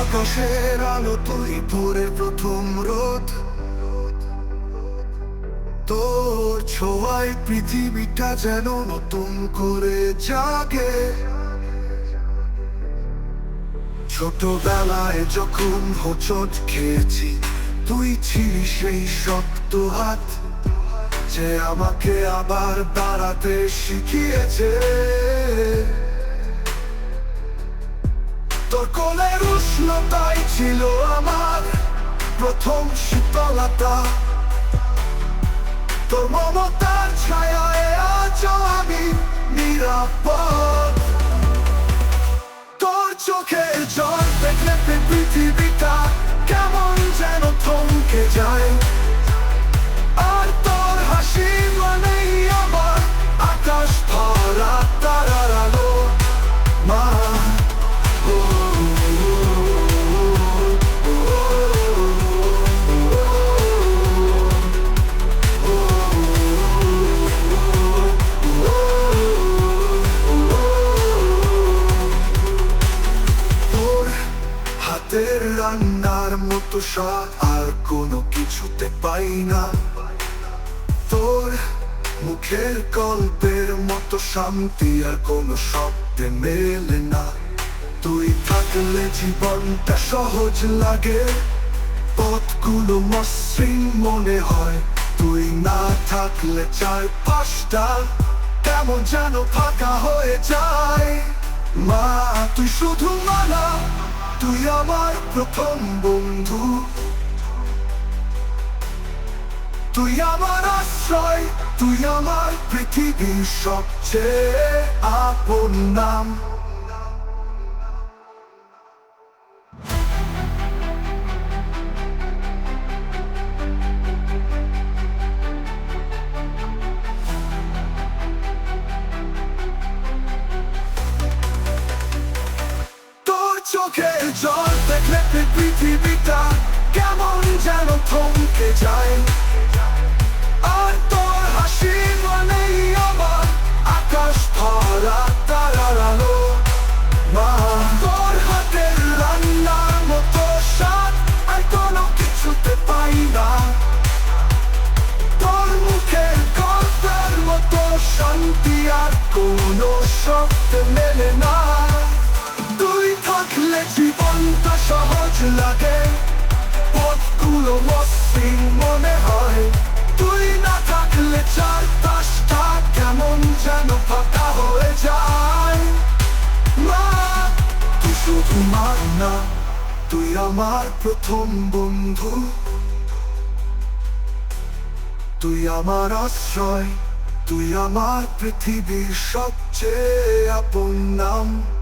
আকাশের আলো তুই ভোরের প্রথম রোদ। তোর ছোঁয়ায় পৃথিবীটা যেন নতুন করে জাগে। ছোটবেলায় যখন হোচট খেয়েছি, তুই ছিলি সেই শক্ত হাত যে আমাকে আবার দাঁড়াতে শিখিয়েছে। তোর কোলের উষ্ণতাই ছিল আমার প্রথম শীতলতা। তোর মমতার রান্নার মতো স্বাদ আর কোনো কিছুতে পাই না। তোর মুখের গল্পের মতো শান্তি আর কোনো শব্দে মেলে না। তুই থাকলে জীবনটা সহজ লাগে। পথগুলো মসৃণ মনে হয়। তুই না থাকলে চার পাঁচটা কেমন যেন ফাঁকা হয়ে যায়। মা, তুই শুধু মানা। তুই আমার প্রথম বন্ধু। তুই আমার আশ্রয় তুই আমার পৃথিবীর সবচেয়ে আপন নাম। চোখের জল দেখলে পৃথিবীটা কেমন যেন থমকে যায়। আর তোর হাসি মানেই আমার আকাশ ভরা তারার আলো। মা, তোর হাতের রান্নার মতো স্বাদ আর কোনো কিছুতে পাই না। তোর মুখের গল্পের মতো শান্তি আর কোনো শব্দ মেলে না। লাগে। পথগুলো মসৃণ মনে হয়। তুই না থাকলে চারপাশটা কেমন যেন ফাঁকা হয়ে যায়। মা, তুই শুধু মার না, তুই আমার প্রথম বন্ধু। তুই আমার আশ্রয়, তুই আমার পৃথিবীর সবচেয়ে আপন নাম।